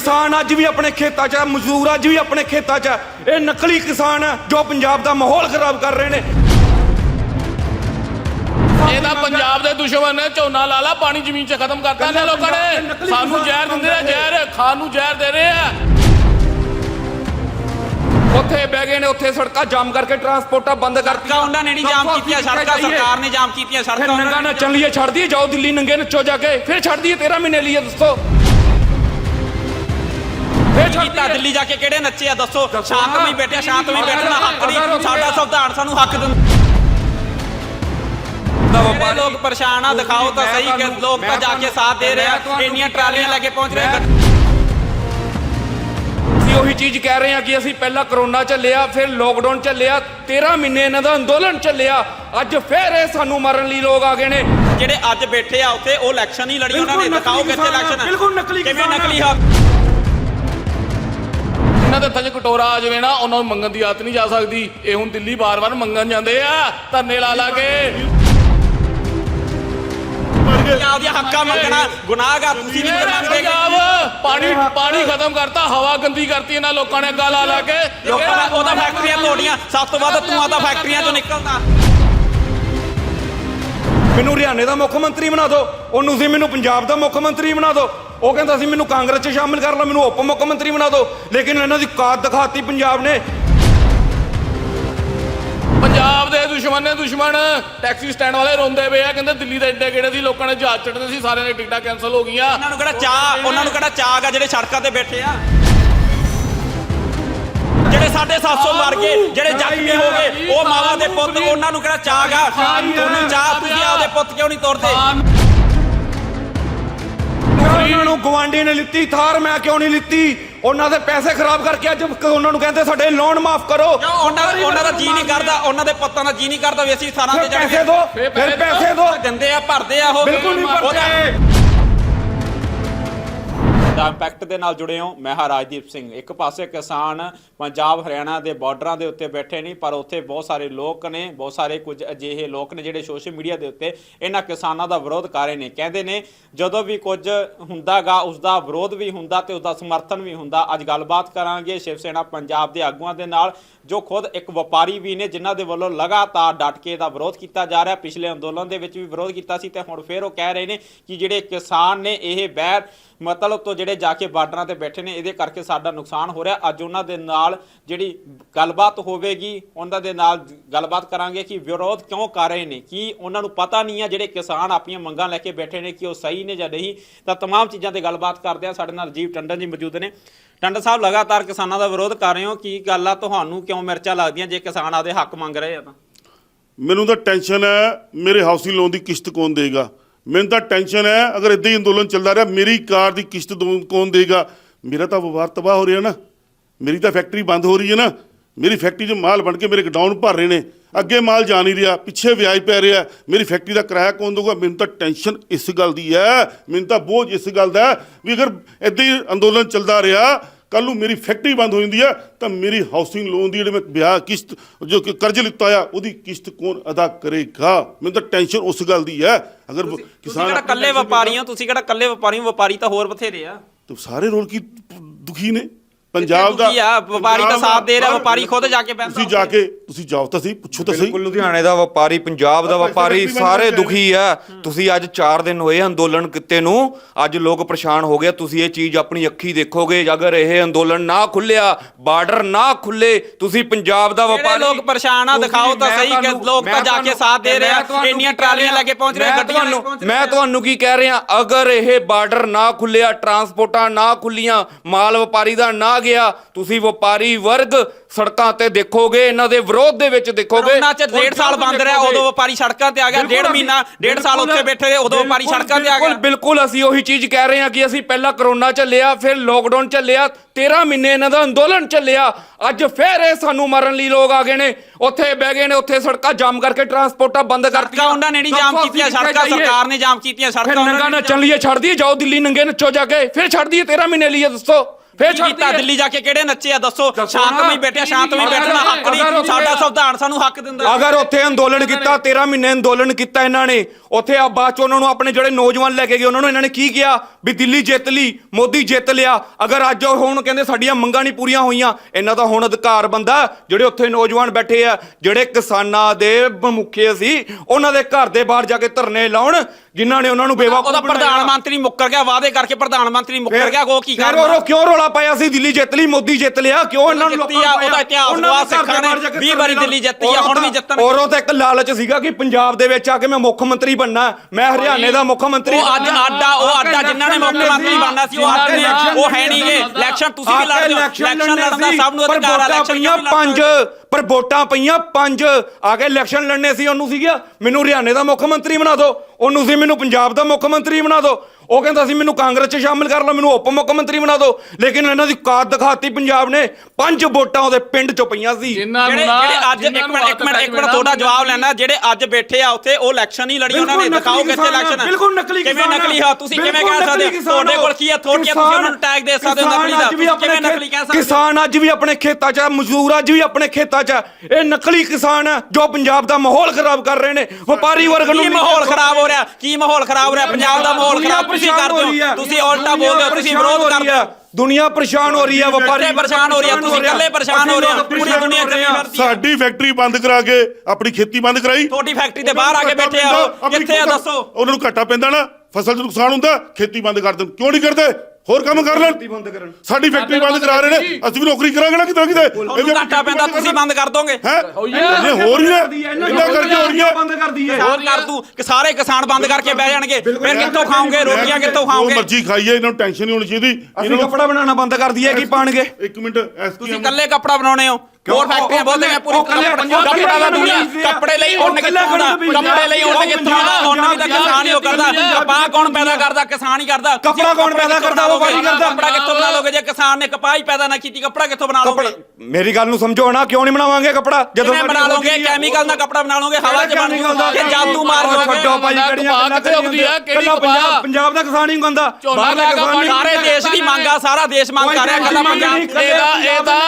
ਕਿਸਾਨ ਅੱਜ ਵੀ ਆਪਣੇ ਖੇਤਾਂ 'ਚ ਹੈ ਮਜ਼ਦੂਰ ਅੱਜ ਵੀ ਆਪਣੇ ਖੇਤਾਂ 'ਚ ਹੈ ਇਹ ਨਕਲੀ ਕਿਸਾਨ ਹੈ ਜੋ ਪੰਜਾਬ ਦਾ ਮਾਹੌਲ ਖਰਾਬ ਕਰ ਰਹੇ ਨੇ। ਇਹ ਤਾਂ ਪੰਜਾਬ ਦੇ ਦੁਸ਼ਮਣ ਨੇ ਝੋਨਾ ਲਾ ਲਾ ਪਾਣੀ ਜ਼ਮੀਨ 'ਚ ਖਤਮ ਕਰਤਾ। ਇਹਨਾਂ ਲੋਕਾਂ ਨੇ ਸਾਨੂੰ ਜ਼ਹਿਰ ਦਿੰਦੇ ਆ ਜ਼ਹਿਰ ਖਾਣ ਨੂੰ ਜ਼ਹਿਰ ਦੇ ਰਹੇ ਆ। ਉੱਥੇ ਬਹਿ ਗਏ ਨੇ ਉੱਥੇ ਸੜਕਾਂ ਜਾਮ ਕਰਕੇ ਟਰਾਂਸਪੋਰਟਾਂ ਬੰਦ ਕਰਤੀਆਂ। ਉਹਨਾਂ ਨੇ ਨਹੀਂ ਜਾਮ ਕੀਤੀਆਂ ਸੜਕਾਂ। ਸਰਕਾਰ ਨੇ ਜਾਮ ਕੀਤੀਆਂ ਫਿਰ ਸੜਕਾਂ ਨੰਗਾ ਉਹਨਾਂ ਨਾ ਨੇ ਚੱਲੀਏ ਛੱਡ ਦਈਏ ਜਾਓ ਦਿੱਲੀ ਨੰਗੇ ਨੱਚੋ ਜਾ ਕੇ ਫਿਰ ਛੱਡ ਦਈਏ 13 ਮਹੀਨੇ ਲਈ ਇਹ ਦੱਸੋ। ਛੱਡ ਕੀਤਾ। ਦਿੱਲੀ ਜਾ ਕੇ ਕਿਹੜੇ ਨੱਚੇ ਆ ਦੱਸੋ। ਸ਼ਾਂਤਮਈ। ਬੈਠਿਆ ਸ਼ਾਂਤਮਈ ਬੈਠਣ ਹੱਕ ਨਹੀਂ। ਸਾਡਾ ਸੰਵਿਧਾਨ ਸਾਨੂੰ ਹੱਕ ਦਿੰਦਾ। ਜਿਹੜੇ ਲੋਕ ਪਰੇਸ਼ਾਨ ਆ ਦਿਖਾਓ ਤਾਂ ਸਹੀ ਕਿ ਲੋਕ ਤਾਂ ਜਾ ਕੇ ਸਾਥ ਦੇ ਰਹੇ ਆ ਇੰਨੀਆਂ ਟਰਾਲੀਆਂ ਲੈ ਕੇ ਪਹੁੰਚ ਰਹੇ ਅਸੀਂ ਉਹੀ ਚੀਜ਼ ਕਹਿ ਰਹੇ ਹਾਂ ਕਿ ਅਸੀਂ ਪਹਿਲਾਂ ਕਰੋਨਾ ਚੱਲਿਆ ਫਿਰ ਲੋਕਡਾਊਨ ਚੱਲਿਆ 13 ਮਹੀਨੇ ਇਹਨਾਂ ਦਾ ਅੰਦੋਲਨ ਚੱਲਿਆ। ਅੱਜ ਫਿਰ ਇਹ ਸਾਨੂੰ ਮਾਰਨ ਲਈ ਲੋਕ ਆ ਗਏ ਨੇ। ਜਿਹੜੇ ਅੱਜ ਬੈਠੇ ਆ ਉੱਥੇ ਉਹ ਇਲੈਕਸ਼ਨ ਹੀ ਲੜੀ ਉਹਨਾਂ ਨੇ ਦਿਖਾਓ ਕਿੱਥੇ ਇਲੈਕਸ਼ਨ ਬਿਲਕੁਲ ਨਕਲੀ ਕਿਵੇਂ। ਨਕਲੀ ਹੱਕ ਇਹਨਾਂ ਦੇ ਹੱਥਾਂ 'ਚ ਕਟੋਰਾ ਆ ਜਾਵੇ ਨਾ ਉਹਨਾਂ ਨੂੰ ਮੰਗਣ ਦੀ ਆਦਤ ਨਹੀਂ ਜਾ ਸਕਦੀ। ਇਹ ਹੁਣ ਦਿੱਲੀ ਬਾਰ-ਬਾਰ ਮੰਗਣ ਜਾਂਦੇ ਆ। ਧਰਨੇ ਲਾ ਲਾ ਕੇ। ਪੰਜਾਬ ਦੀਆਂ ਹੱਕਾਂ ਮੰਗਣਾ ਗੁਨਾਹਗਾਰ ਤੁਸੀਂ ਨਹੀਂ ਇਹ ਮੰਗਦੇ ਪੰਜਾਬ ਪਾਣੀ ਪਾਣੀ ਖਤਮ ਕਰਤਾ ਹਵਾ ਗੰਦੀ ਕਰਤੀ ਇਹਨਾਂ ਲੋਕਾਂ ਨੇ ਗਾਲਾ ਲਾ ਕੇ। ਲੋਕਾਂ ਦਾ ਉਹਦਾ ਫੈਕਟਰੀਆਂ ਤੋੜੀਆਂ ਸਭ ਤੋਂ ਵੱਧ ਧੂਆਂ ਤਾਂ ਫੈਕਟਰੀਆਂ ਚੋਂ ਨਿਕਲਦਾ। ਮੈਨੂੰ ਹਰਿਆਣੇ ਦਾ ਮੁੱਖ ਮੰਤਰੀ ਬਣਾ ਦਿਓ ਉਹਨੂੰ ਸੀ ਮੈਨੂੰ ਪੰਜਾਬ ਦਾ ਮੁੱਖ ਮੰਤਰੀ ਬਣਾ ਦਿਓ। ਉਹ ਕਹਿੰਦਾ ਸੀ ਮੈਨੂੰ ਕਾਂਗਰਸ 'ਚ ਸ਼ਾਮਿਲ ਕਰ ਲਓ ਮੈਨੂੰ ਉਪ ਮੁੱਖ ਮੰਤਰੀ ਬਣਾ ਦਿਓ ਲੇਕਿਨ ਇਹਨਾਂ ਦੀ ਕਾਤ ਦਿਖਾਤੀ ਪੰਜਾਬ ਨੇ। ਪੰਜਾਬ ਦੇ ਦੁਸ਼ਮਣ ਨੇ ਦੁਸ਼ਮਣ। ਟੈਕਸੀ ਸਟੈਂਡ ਵਾਲੇ ਰੋਂਦੇ ਪਏ ਆ ਕਹਿੰਦੇ ਦਿੱਲੀ ਦੇ ਐਡੇ ਕਿਹੜੇ ਸੀ ਲੋਕਾਂ ਨੇ ਜਹਾਜ਼ ਚੜਦੇ ਸੀ ਸਾਰਿਆਂ ਦੀਆਂ ਟਿਕਟਾਂ ਕੈਨਸਲ ਹੋ ਗਈਆਂ। ਉਹਨਾਂ ਨੂੰ ਕਿਹੜਾ ਚਾਹ ਉਹਨਾਂ ਨੂੰ ਕਿਹੜਾ ਚਾਹ ਆ ਜਿਹੜੇ ਸੜਕਾਂ ਤੇ ਬੈਠੇ ਆ? ਜਿਹੜੇ 750 ਮਰ ਗਏ ਜਿਹੜੇ ਜ਼ਖਮੀ ਹੋ ਗਏ ਉਹ ਮਾਵਾਂ ਦੇ ਪੁੱਤ ਉਹਨਾਂ ਨੂੰ ਕਿਹੜਾ ਚਾਹ ਗਾ? ਤੁਹਾਨੂੰ ਚਾਹ ਤੁਸੀਂ ਆਪਦੇ ਪੁੱਤ ਕਿਉਂ ਨਹੀਂ ਤੋਰਦੇ? ਨੂੰ ਗਵਾਂਡੀ ਨੇ ਲਿੱਤੀ ਥਾਰ ਮੈਂ ਕਿਉਂ ਨਹੀਂ ਲਿੱਤੀ? ਉਹਨਾਂ ਦੇ ਪੈਸੇ ਖਰਾਬ ਕਰਕੇ ਅੱਜ ਉਹਨਾਂ ਨੂੰ ਕਹਿੰਦੇ ਸਾਡੇ ਲੋਨ ਮਾਫ ਕਰੋ। ਉਹਨਾਂ ਉਹਨਾਂ ਦਾ ਜੀ ਨਹੀਂ ਕਰਦਾ ਉਹਨਾਂ ਦੇ ਪੁੱਤਾਂ ਦਾ ਜੀ ਨਹੀਂ ਕਰਦਾ ਵੀ ਅਸੀਂ ਥਾਰਾਂ ਤੇ ਜਾ ਪੈਸੇ ਦਿਓ ਫਿਰ ਪੈਸੇ ਦਿਓ ਦਿੰਦੇ ਆ ਭਰਦੇ ਆ ਉਹ। ਬਿਲਕੁਲ ਨਹੀਂ ਭਰਦੇ। ਦਾ ਇੰਪੈਕਟ ਦੇ ਨਾਲ ਜੁੜੇ ਹੋ। ਮੈਂ ਹਾਂ ਰਾਜਦੀਪ ਸਿੰਘ। ਇੱਕ ਪਾਸੇ ਕਿਸਾਨ ਪੰਜਾਬ, ਹਰਿਆਣਾ ਦੇ ਬਾਰਡਰਾਂ ਦੇ ਉੱਤੇ ਬੈਠੇ ਨਹੀਂ ਪਰ ਉੱਥੇ ਬਹੁਤ ਸਾਰੇ ਲੋਕ ਨੇ, ਬਹੁਤ ਸਾਰੇ ਕੁਝ ਅਜਿਹੇ ਲੋਕ ਨੇ ਜਿਹੜੇ ਸੋਸ਼ਲ ਮੀਡੀਆ ਦੇ ਉੱਤੇ ਇਹਨਾਂ ਕਿਸਾਨਾਂ ਦਾ ਵਿਰੋਧ ਕਰ ਰਹੇ ਨੇ। ਕਹਿੰਦੇ ਨੇ, ਜਦੋਂ ਵੀ ਕੁਝ ਹੁੰਦਾਗਾ ਉਸ ਦਾ ਵਿਰੋਧ ਵੀ ਹੁੰਦਾ ਤੇ ਉਸ ਦਾ ਸਮਰਥਨ ਵੀ ਹੁੰਦਾ। ਅੱਜ ਗੱਲਬਾਤ ਕਰਾਂਗੇ ਸ਼ਿਵ ਸੈਨਾ ਪੰਜਾਬ ਦੇ ਆਗੂਆਂ ਦੇ ਨਾਲ, ਜੋ ਖੁਦ ਇੱਕ ਵਪਾਰੀ ਵੀ ਨੇ, ਜਿਨ੍ਹਾਂ ਦੇ ਵੱਲੋਂ ਲਗਾਤਾਰ ਡਟ ਕੇ ਦਾ ਵਿਰੋਧ ਕੀਤਾ ਜਾ ਰਿਹਾ। ਪਿਛਲੇ ਅੰਦੋਲਨ ਦੇ ਵਿੱਚ ਵੀ ਵਿਰੋਧ ਕੀਤਾ ਸੀ ਤੇ ਹੁਣ ਫੇਰ ਉਹ ਕਹਿ ਰਹੇ ਨੇ ਕਿ ਜਿਹੜੇ ਕਿਸਾਨ ਨੇ, ਇਹ ਬੈਰ ਮਤਲਬ ਤੋਂ ਜਿਹੜੇ ਜਾ ਕੇ ਬਾਰਡਰਾਂ ਤੇ ਬੈਠੇ ਨੇ, ਇਹਦੇ ਕਰਕੇ ਸਾਡਾ ਨੁਕਸਾਨ ਹੋ ਰਿਹਾ। ਅੱਜ ਉਹਨਾਂ ਦੇ ਨਾਲ ਜਿਹੜੀ ਗੱਲਬਾਤ ਹੋਵੇਗੀ, ਉਹਨਾਂ ਦੇ ਨਾਲ ਗੱਲਬਾਤ ਕਰਾਂਗੇ ਕਿ ਵਿਰੋਧ ਕਿਉਂ ਕਰ ਰਹੇ ਨੇ, ਕੀ ਉਹਨਾਂ ਨੂੰ ਪਤਾ ਨਹੀਂ ਆ ਜਿਹੜੇ ਕਿਸਾਨ ਆਪਣੀਆਂ ਮੰਗਾਂ ਲੈ ਕੇ ਬੈਠੇ ਨੇ ਕਿ ਉਹ ਸਹੀ ਨੇ ਜਾਂ ਨਹੀਂ। ਤਾਂ ਤਮਾਮ ਚੀਜ਼ਾਂ ਤੇ ਗੱਲਬਾਤ ਕਰਦੇ ਆ ਸਾਡੇ ਨਾਲ ਰਜੀਵ ਟੰਡਨ ਜੀ ਮੌਜੂਦ ਨੇ। ਟੰਡਨ ਸਾਹਿਬ, ਲਗਾਤਾਰ ਕਿਸਾਨਾਂ ਦਾ ਵਿਰੋਧ ਕਰ ਰਹੇ ਹੋ, ਕੀ ਗੱਲ ਆ? ਤੁਹਾਨੂੰ ਕਿਉਂ ਮਿਰਚਾਂ ਲੱਗਦੀਆਂ ਜੇ ਕਿਸਾਨ ਆਦੇ ਹੱਕ ਮੰਗ ਰਹੇ ਆ ਤਾਂ? ਮੈਨੂੰ ਤਾਂ ਟੈਨਸ਼ਨ ਹੈ, ਮੇਰੇ ਹਾਊਸਿੰਗ ਲੋਨ ਦੀ ਕਿਸ਼ਤ ਕੌਣ ਦੇਗਾ ਮੈਨੂੰ ਤਾਂ ਟੈਨਸ਼ਨ ਹੈ, ਅਗਰ ਇਦਾਂ ਹੀ ਅੰਦੋਲਨ ਚੱਲਦਾ ਰਿਹਾ, ਮੇਰੀ ਕਾਰ ਦੀ ਕਿਸ਼ਤ ਕੌਣ ਦੇਗਾ? ਮੇਰਾ ਤਾਂ ਵਪਾਰ ਤਬਾਹ ਹੋ ਰਿਹਾ ਨਾ। ਮੇਰੀ ਤਾਂ ਫੈਕਟਰੀ ਬੰਦ ਹੋ ਰਹੀ ਹੈ ਨਾ। ਮੇਰੀ ਫੈਕਟਰੀ 'ਚ ਮਾਲ ਬਣ ਕੇ ਮੇਰੇ ਗਡਾਊਨ ਭਰ ਰਹੇ ਨੇ। ਅੱਗੇ ਮਾਲ ਜਾ ਨਹੀਂ ਰਿਹਾ, ਪਿੱਛੇ ਵਿਆਜ ਪੈ ਰਿਹਾ। ਮੇਰੀ ਫੈਕਟਰੀ ਦਾ ਕਿਰਾਇਆ ਕੌਣ ਦੇਊਗਾ? ਮੈਨੂੰ ਤਾਂ ਟੈਨਸ਼ਨ ਇਸ ਗੱਲ ਦੀ ਹੈ। ਮੈਨੂੰ ਤਾਂ ਬੋਝ ਇਸ ਗੱਲ ਦਾ ਵੀ ਅਗਰ ਇਦਾਂ ਹੀ ਅੰਦੋਲਨ ਚੱਲਦਾ ਰਿਹਾ ਕੱਲ ਨੂੰ ਮੇਰੀ ਫੈਕਟਰੀ ਬੰਦ ਹੋ ਜਾਂਦੀ ਹੈ ਤਾਂ ਮੇਰੀ ਹਾਊਸਿੰਗ ਲੋਨ ਦੀ ਜਿਹੜੇ ਮੈਂ ਵਿਆਹ ਕਿਸ਼ਤ ਜੋ ਕਿ ਕਰਜ਼ ਲਿੱਤਾ ਆ ਉਹਦੀ ਕਿਸ਼ਤ ਕੌਣ ਅਦਾ ਕਰੇਗਾ? ਮੈਨੂੰ ਤਾਂ ਟੈਨਸ਼ਨ ਉਸ ਗੱਲ ਦੀ ਹੈ ਅਗਰ ਤੁਸੀਂ ਕਿਸਾਨ ਕਿਹੜਾ ਕੱਲੇ tension ਵਪਾਰੀ ਹੋ? ਤੁਸੀਂ ਕਿਹੜਾ ਕੱਲੇ ਵਪਾਰੀ ਵਪਾਰੀ ਤਾਂ ਹੋਰ ਬਥੇਰੇ ਆ। ਤੇ ਸਾਰੇ ਰੋਲ ਕੀ ਦੁਖੀ ਨੇ? ਪੰਜਾਬ ਦਾ ਦੁਖੀ ਆ, ਵਪਾਰੀ ਤਾਂ ਪੰਜਾਬ ਸਾਥ ਦੇ ਰਿਹਾ, ਦਾ- ਵਪਾਰੀ ਖੁਦ ਜਾ ਕੇ ਬਹਿੰਦਾ ਤੁਸੀਂ ਜਾ ਕੇ ਤੁਸੀਂ ਜਾਓ ਤਾਂ ਸਹੀ ਪੁੱਛੋ ਤਾਂ ਸਹੀ। ਬਿਲਕੁਲ ਲੁਧਿਆਣੇ ਦਾ ਵਪਾਰੀ ਪੰਜਾਬ ਦਾ ਵਪਾਰੀ ਸਾਰੇ ਬੰਦ ਦੁਖੀ ਆ। ਤੁਸੀਂ ਅੱਜ 4 ਦਿਨ ਹੋਏ ਅੰਦੋਲਨ ਕਿਤੇ ਨੂੰ ਅੱਜ ਲੋਕ ਪਰੇਸ਼ਾਨ ਹੋ ਗਏ। ਤੁਸੀਂ ਇਹ ਚੀਜ਼ ਆਪਣੀ ਅੱਖੀ ਦੇਖੋਗੇ ਅਗਰ ਇਹ ਅੰਦੋਲਨ ਨਾ ਖੁੱਲਿਆ ਬਾਰਡਰ ਨਾ ਖੁੱਲੇ ਤੁਸੀਂ ਪੰਜਾਬ ਦਾ ਵਪਾਰੀ ਲੋਕ ਪਰੇਸ਼ਾਨ ਆ, ਦਿਖਾਓ ਤਾਂ ਸਹੀ ਕਿ ਲੋਕ ਤਾਂ ਜਾ ਕੇ ਸਾਥ ਦੇ ਰਹੇ ਇੰਨੀਆਂ ਕੀ ਟਰਾਲੀਆਂ ਲੈ ਕੇ ਪਹੁੰਚ ਰਹੇ ਗੱਡੀਆਂ ਕੇ ਰਹੇ ਮੈਂ। ਤੁਹਾਨੂੰ ਕੀ ਕਹਿ ਰਿਹਾ? ਅਗਰ ਇਹ ਬਾਰਡਰ ਨਾ ਖੁੱਲਿਆ ਟਰਾਂਸਪੋਰਟਾਂ ਨਾ ਖੁੱਲੀਆਂ ਮਾਲ ਵਪਾਰੀ ਦਾ ਨਾ ਗਿਆ। ਤੁਸੀਂ ਵਪਾਰੀ ਵਰਗ ਸੜਕਾਂ ਤੇ ਦੇਖੋਗੇ ਇਹਨਾਂ ਦੇ ਵਿਰੋਧ ਦੇ ਵਿੱਚ ਦੇਖੋਗੇ। ਕਰੋਨਾ ਚ ਡੇਢ ਸਾਲ ਬੰਦ ਰਿਹਾ ਉਦੋਂ ਵਪਾਰੀ ਸੜਕਾਂ ਤੇ ਆ ਗਿਆ ਡੇਢ ਬਿਲਕੁਲ ਮਹੀਨਾ ਅਸੀਂ- ਡੇਢ ਸਾਲ ਉੱਥੇ ਬੈਠੇ ਰਹੇ ਉਦੋਂ ਵਪਾਰੀ ਸੜਕਾਂ ਤੇ ਆ ਗਿਆ। ਬਿਲਕੁਲ ਅਸੀਂ ਉਹੀ ਚੀਜ਼ ਕਹਿ ਰਹੇ ਹਾਂ ਕਿ ਅਸੀਂ ਪਹਿਲਾਂ ਕਰੋਨਾ ਚੱਲਿਆ ਫਿਰ ਲੋਕਡਾਊਨ ਚੱਲਿਆ 13 ਮਹੀਨੇ ਇਹਨਾਂ ਦਾ ਅੰਦੋਲਨ ਚੱਲਿਆ। ਅੱਜ ਫਿਰ ਇਹ ਸਾਨੂੰ ਮਾਰਨ ਲਈ ਲੋਕ ਆ ਗਏ ਨੇ। ਉੱਥੇ ਬਹਿ ਗਏ ਨੇ ਉੱਥੇ ਸੜਕਾਂ ਜਾਮ ਕਰਕੇ ਟਰਾਂਸਪੋਰਟਾਂ ਬੰਦ ਕਰਤੀਆਂ। ਸੜਕਾਂ ਉਹਨਾਂ ਨੇ ਨਹੀਂ ਜਾਮ ਕੀਤੀਆਂ ਸੜਕਾਂ? ਸਰਕਾਰ ਨੇ ਜਾਮ ਕੀਤੀਆਂ ਫਿਰ ਸੜਕਾਂ ਨੰਗਾ ਉਹਨਾਂ ਨਾ ਚੱਲੀਏ ਛੱਡ ਦਈਏ ਜਾਓ ਦਿੱਲੀ ਨੰਗੇ ਨੱਚੋ ਜਾ ਕੇ ਫਿਰ ਛੱਡ ਦਈਏ 13 ਮਹੀਨੇ ਲਈ ਦੱਸੋ। ਫੇਰ ਕੀ ਛੱਡ ਕੀਤਾ। ਦਿੱਲੀ ਜਾ ਕੇ ਕਿਹੜੇ ਨੱਚੇ ਆ? ਦੱਸੋ। ਸ਼ਾਂਤਮਈ। ਬੈਠਿਆ ਸ਼ਾਂਤਮਈ ਬੈਠਣਾ ਹੱਕ ਨਹੀਂ। ਸਾਡਾ ਸੰਵਿਧਾਨ ਸਾਨੂੰ ਹੱਕ ਦਿੰਦਾ। ਅਗਰ ਉੱਥੇ ਅੰਦੋਲਨ ਕੀਤਾ 13 ਮਹੀਨੇ ਅੰਦੋਲਨ ਕੀਤਾ ਇਹਨਾਂ ਨੇ ਉੱਥੇ ਆ ਬਾਅਦ ਚ ਉਹਨਾਂ ਨੂੰ ਆਪਣੇ ਜਿਹੜੇ ਨੌਜਵਾਨ ਲੈ ਕੇ ਗਏ ਉਹਨਾਂ ਨੂੰ ਇਹਨਾਂ ਨੇ ਕੀ ਕਿਹਾ? ਵੀ ਦਿੱਲੀ ਜਿੱਤ ਲਈ ਮੋਦੀ ਜਿੱਤ ਲਿਆ। ਅਗਰ ਅੱਜ ਉਹ ਹੁਣ ਕਹਿੰਦੇ ਸਾਡੀਆਂ ਮੰਗਾਂ ਨਹੀਂ ਪੂਰੀਆਂ ਹੋਈਆਂ ਇਹਨਾਂ ਦਾ ਹੁਣ ਅਧਿਕਾਰ ਬੰਦਾ ਜਿਹੜੇ ਉੱਥੇ ਨੌਜਵਾਨ ਬੈਠੇ ਆ ਜਿਹੜੇ ਕਿਸਾਨਾਂ ਦੇ ਮੁਖੀ ਸੀ ਉਹਨਾਂ ਦੇ ਘਰ ਦੇ ਬਾਹਰ ਜਾ ਕੇ ਧਰਨੇ ਲਾਉਣ ਜਿਨ੍ਹਾਂ ਨੇ ਉਹਨਾਂ ਨੂੰ ਬੇਵਕੂਫ ਉਹਦਾ ਪ੍ਰਧਾਨ ਮੰਤਰੀ ਮੁੱਕਰ ਗਿਆ ਵਾਅਦੇ ਕਰਕੇ ਪ੍ਰਧਾਨ ਮੰਤਰੀ ਮੁੱਕਰ ਗਿਆ ਉਹ ਕੀ ਕਰਨਾ? ਉਹ ਕਿਉਂ ਰੋਲਾ ਪਾਇਆ ਸੀ? ਦਿੱਲੀ ਜਿੱਤ ਲਈ ਮੋਦੀ ਜਿੱਤ ਲਿਆ ਕਿਉਂ ਇਹਨਾਂ ਨੂੰ ਲੋਕਾਂ ਨੂੰ ਉਹਦਾ? ਇਤਿਹਾਸ ਦੇ ਸਿੱਖਾਂ ਨੇ ਬਾਹਰ ਜਾ ਕੇ 20 ਵਾਰੀ ਦਿੱਲੀ ਜਿੱਤੀ ਆ, ਹੁਣ ਵੀ ਜਿੱਤਣਗੇ। ਔਰ ਉਹ ਤਾਂ ਇੱਕ ਲਾਲਚ ਸੀਗਾ ਕਿ ਪੰਜਾਬ ਦੇ ਵਿੱਚ ਆ ਕੇ ਮੈਂ ਮੁੱਖ ਮੰਤਰੀ ਬਣਨਾ ਮੈਂ ਹਰਿਆਣੇ ਦਾ ਮੁੱਖ ਮੰਤਰੀ ਉਹ ਅੱਜ। ਆਡਾ ਉਹ ਆਡਾ ਜਿਨ੍ਹਾਂ ਨੇ ਮੁੱਖ ਮੰਤਰੀ ਬਣਨਾ ਸੀ ਉਹ ਆਡੇ ਉਹ ਹੈ ਨਹੀਂਗੇ ਇਲੈਕਸ਼ਨ ਤੁਸੀਂ ਵੀ ਲੜਦੇ ਹੋ ਇਲੈਕਸ਼ਨ ਲੜਨ ਸਭ ਨੂੰ ਅਧਿਕਾਰ ਆ ਇਲੈਕਸ਼ਨ ਪੰਜ। ਪਰ ਵੋਟਾਂ ਪਈਆਂ ਪੰਜ। ਆ ਕੇ ਇਲੈਕਸ਼ਨ ਲੜਨੇ ਸੀ, ਉਹਨੂੰ ਸੀਗਾ ਮੈਨੂੰ ਹਰਿਆਣੇ ਦਾ ਮੁੱਖ ਮੰਤਰੀ ਬਣਾ ਦਿਓ, ਉਹਨੂੰ ਸੀ, ਮੈਨੂੰ ਪੰਜਾਬ ਦਾ ਮੁੱਖ ਮੰਤਰੀ ਬਣਾ ਦਿਓ। ਉਹ ਕਹਿੰਦਾ ਸੀ ਮੈਨੂੰ ਕਾਂਗਰਸ 'ਚ ਸ਼ਾਮਿਲ ਕਰ ਲਓ ਮੈਨੂੰ ਉਪ ਮੁੱਖ ਮੰਤਰੀ ਬਣਾ ਦਿਓ ਲੇਕਿਨ ਇਹਨਾਂ ਦੀ ਕਾਤ ਦਿਖਾਤੀ ਪੰਜਾਬ ਨੇ ਪੰਜ ਵੋਟਾਂ ਉਹਦੇ ਪਿੰਡ 'ਚੋਂ ਪਈਆਂ ਸੀ। ਜਿਨ੍ਹਾਂ ਜਿਹੜੇ ਨਾ ਜਿਹੜੇ ਅੱਜ ਇੱਕ ਮਿੰਟ ਇੱਕ ਮਿੰਟ ਇੱਕ ਮਿੰਟ ਤੁਹਾਡਾ ਜਵਾਬ ਲੈਣਾ ਜਿਹੜੇ ਅੱਜ ਬੈਠੇ ਆ ਉੱਥੇ ਉਹ ਇਲੈਕਸ਼ਨ ਹੀ ਲੜੀ ਉਹਨਾਂ ਨੇ ਦਿਖਾਓ ਕਿੱਥੇ ਕਿਸਾਨ ਆ, ਇਲੈਕਸ਼ਨ ਬਿਲਕੁਲ ਨਕਲੀ ਕਿਵੇਂ ਕਿਸਾਨ ਆ। ਨਕਲੀ ਹਾਂ ਤੁਸੀਂ ਕਿਵੇਂ ਕਹਿ ਸਕਦੇ ਤੁਹਾਡੇ ਕੋਲ ਆ। ਕੀ ਆ? ਥੋੜੀ ਤੁਸੀਂ ਉਹਨਾਂ ਨੂੰ ਟੈਗ ਦੇ ਸਕਦੇ ਹੋ ਨਕਲੀ ਦਾ। ਕਿਸਾਨ ਅੱਜ ਵੀ ਆਪਣੇ ਕਿਵੇਂ ਨਕਲੀ ਕਹਿ ਸਕਦੇ ਹੋ? ਕਿਸਾਨ ਅੱਜ ਵੀ ਆਪਣੇ ਖੇਤਾਂ 'ਚ ਆ, ਮਜ਼ਦੂਰ ਅੱਜ ਵੀ ਆਪਣੇ ਖੇਤਾਂ 'ਚ ਆ। ਇਹ ਨਕਲੀ ਕਿਸਾਨ ਆ ਜੋ ਪੰਜਾਬ ਦਾ ਮਾਹੌਲ ਖਰਾਬ ਕਰ ਰਹੇ ਨੇ। ਵਪਾਰੀ ਵਰਗ ਨੂੰ ਮਾਹੌਲ ਖਰਾਬ ਹੋ ਰਿਹਾ? ਕੀ ਮਾਹੌਲ ਖਰਾਬ ਹੋ ਰਿਹਾ? ਪੰਜਾਬ ਦਾ ਮਾਹੌਲ ਖਰਾਬ ਤੁਸੀਂ ਕਰਦੇ ਹੋ। ਤੁਸੀਂ ਉਲਟਾ ਦੁਨੀਆ ਬੋਲਦੇ ਹੋ ਤੁਸੀਂ ਵਿਰੋਧ ਕਰਦੇ ਹੈ। ਦੁਨੀਆ ਪਰੇਸ਼ਾਨ ਹੋ ਰਹੀ ਹੈ ਵਪਾਰੀ ਪਰੇਸ਼ਾਨ ਹੋ ਰਹੀ ਹੈ? ਤੁਸੀਂ ਇਕੱਲੇ ਪਰੇਸ਼ਾਨ ਹੋ ਰਹੇ ਹੋ। ਪੂਰੀ ਦੁਨੀਆ ਹਾਂ। ਫਿਰਦੀ ਹੈ। ਸਾਡੀ ਫੈਕਟਰੀ ਬੰਦ ਕਰਾ ਕੇ ਆਪਣੀ ਖੇਤੀ ਬੰਦ ਕਰਾਈ ਤੁਹਾਡੀ ਫੈਕਟਰੀ ਦੇ ਬਾਹਰ ਆ ਕੇ ਬੈਠੇ ਆ। ਕਿੱਥੇ ਆ ਦੱਸੋ ਉਹਨਾਂ ਨੂੰ ਘਾਟਾ ਪੈਂਦਾ ਨਾ ਫਸਲ 'ਚ ਨੁਕਸਾਨ ਹੁੰਦਾ ਖੇਤੀ ਬੰਦ ਕਰ ਦੇਣ ਕਿਉਂ ਨਹੀਂ ਕਰਦੇ ਹੋਰ ਕੰਮ ਕਰ ਲੈਣ। ਬੰਦ ਕਰਨ। ਸਾਡੀ ਫੈਕਟਰੀ ਬੰਦ ਕਰਾ ਰਹੇ ਨੇ। ਅਸੀਂ ਵੀ ਨੌਕਰੀ ਕਰਾਂਗੇ ਨਾ ਕਿਤੇ ਕਿਤੇ। ਤੁਹਾਨੂੰ ਘਾਟਾ ਪੈਂਦਾ ਤੁਸੀਂ ਬੰਦ ਕਰ ਦੋਗੇ। ਹੈ? ਹੈ। ਇਹ ਹੋ ਰਹੀ ਹੈ ਇੰਨਾ ਕਰਕੇ ਹੋ ਰਹੀ ਹੈ। ਬੰਦ ਕਰ ਦਈਏ ਹੋਰ ਕਰ ਦੂ ਕਿ ਸਾਰੇ ਕਿਸਾਨ ਬੰਦ ਕਰਕੇ ਬਹਿ ਜਾਣਗੇ। ਫਿਰ ਕਿੱਥੋਂ ਖਾਓਗੇ? ਰੋਟੀਆਂ ਕਿੱਥੋਂ ਖਾਓਗੇ? ਮਰਜ਼ੀ ਖਾਈਏ ਇਹਨਾਂ ਨੂੰ ਟੈਨਸ਼ਨ ਨਹੀਂ ਹੋਣੀ ਚਾਹੀਦੀ। ਅਸੀਂ ਕੱਪੜਾ ਬਣਾਉਣਾ ਬੰਦ ਕਰ ਦਈਏ ਕੀ ਪਾਣਗੇ? ਇੱਕ ਮਿੰਟ ਤੁਸੀਂ ਇਕੱਲੇ ਕੱਪੜਾ ਬਣਾਉਣੇ ਹੋ। ਹੋਰ ਫੈਕਟਰੀਆਂ ਬਹੁਤ ਨੇ ਪੂਰੀ ਕੱਪੜਾ ਦਾ ਦੁਨੀਆ ਕੱਪੜੇ ਲਈ ਉੱਨ ਕਿੱਥੋਂ ਦਾ ਕੱਪੜੇ ਲਈ ਉੱਨ ਕਿੱਥੋਂ ਦਾ ਉੱਨ ਵੀ ਤਾਂ ਕਿਸਾਨ ਹੀ ਉਹ ਕਰਦਾ। ਕਪਾਹ ਕੌਣ ਪੈਦਾ ਕਰਦਾ? ਕਿਸਾਨ ਹੀ ਕਰਦਾ। ਕੱਪੜਾ ਕੌਣ ਪੈਦਾ ਕਰਦਾ? ਉਹ ਬਾਈ ਕਰਦਾ। ਕੱਪੜਾ ਕਿੱਥੋਂ ਬਣਾ ਲੋਗੇ ਜੇ ਕਿਸਾਨ ਨੇ ਕਪਾਹ ਹੀ ਪੈਦਾ ਨਾ ਕੀਤੀ ਕੱਪੜਾ ਕਿੱਥੋਂ ਬਣਾ ਲੋਗੇ? ਮੇਰੀ ਗੱਲ ਨੂੰ ਸਮਝੋ ਨਾ ਕਿਉਂ ਨਹੀਂ ਬਣਾਵਾਂਗੇ ਕੱਪੜਾ? ਕਿਵੇਂ ਬਣਾ ਲੋਗੇ? ਕੈਮੀਕਲ ਦਾ ਕੱਪੜਾ ਬਣਾ ਲੋਗੇ? ਹਵਾ 'ਚ ਬਣ ਜੂਗਾ ਕਿ ਜਾਦੂ ਮਾਰ ਲੋਗੇ? ਛੱਡੋ ਭਾਈ ਕਿਹੜੀਆਂ ਕਿੱਥੇ ਉੱਗਦੀ ਆ? ਕਿਹੜੀ ਪੰਜਾਬ? ਪੰਜਾਬ ਦਾ ਕਿਸਾਨ ਹੀ ਗੰਦਾ ਝੋਨਾ ਲਾ ਕੇ ਪਾਣੀ- ਸਾਰੇ ਦੇਸ਼ ਦੀ ਮੰਗ ਆ ਸਾਰਾ ਦੇਸ਼ ਮੰਗ ਕਰ ਰਿਹਾ ਕੱਲਾ ਪੰਜਾਬ ਇਹਦਾ ਇਹਦਾ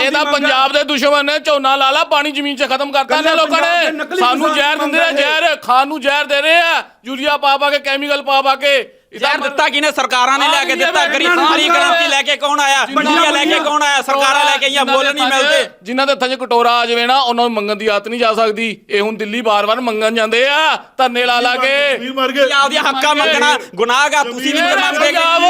ਇਹਦਾ ਪੰਜਾਬ ਦੇ ਦੁਸ਼ਮਣ ਨੇ ਝੋਨਾ ਲਾ ਲਾ ਪਾਣੀ ਜ਼ਮੀਨ 'ਚ ਖਤਮ ਕਰਤਾ। ਨੇ ਲੋਕਾਂ ਨੇ ਸਾਨੂੰ ਜ਼ਹਿਰ ਦਿੰਦੇ ਆ ਜ਼ਹਿਰ ਖਾਣ ਨੂੰ ਜ਼ਹਿਰ ਦੇ ਰਹੇ ਆ। ਯੂਰੀਆ ਪਾ ਪਾ ਕੇ ਕੈਮੀਕਲ ਪਾ ਪਾ ਕੇ ਜ਼ਹਿਰ ਦਿੱਤਾ ਕਿਨੇ ਸਰਕਾਰਾਂ ਨੇ ਲੈ ਕੇ ਦਿੱਤਾ ਗਰੀਬ ਹਰੀ ਕ੍ਰਾਂਤੀ ਲੈ ਕੇ ਕੌਣ ਆਇਆ? ਮੰਡੀਆਂ ਲੈ ਕੇ ਕੌਣ ਆਇਆ? ਸਰਕਾਰਾਂ ਲੈ ਕੇ ਆਈਆਂ ਮੁੱਲ ਨਹੀਂ ਮਿਲਦੇ? ਜਿਨ੍ਹਾਂ ਦੇ ਹੱਥਾਂ 'ਚ ਕਟੋਰਾ ਆ ਜਾਵੇ ਨਾ ਉਹਨਾਂ ਨੂੰ ਮੰਗਣ ਦੀ ਆਦਤ ਨਹੀਂ ਜਾ ਸਕਦੀ। ਇਹ ਹੁਣ ਦਿੱਲੀ ਬਾਰ-ਬਾਰ ਮੰਗਣ ਜਾਂਦੇ ਆ। ਧਰਨੇ ਲਾ ਲਾ ਕੇ। ਗਏ। ਆਪਦੀਆਂ ਹੱਕਾਂ ਮੰਗਣਾ ਗੁਨਾਹਗਾ ਤੁਸੀਂ ਵੀ ਮੰਗਦੇ ਪੰਜਾਬ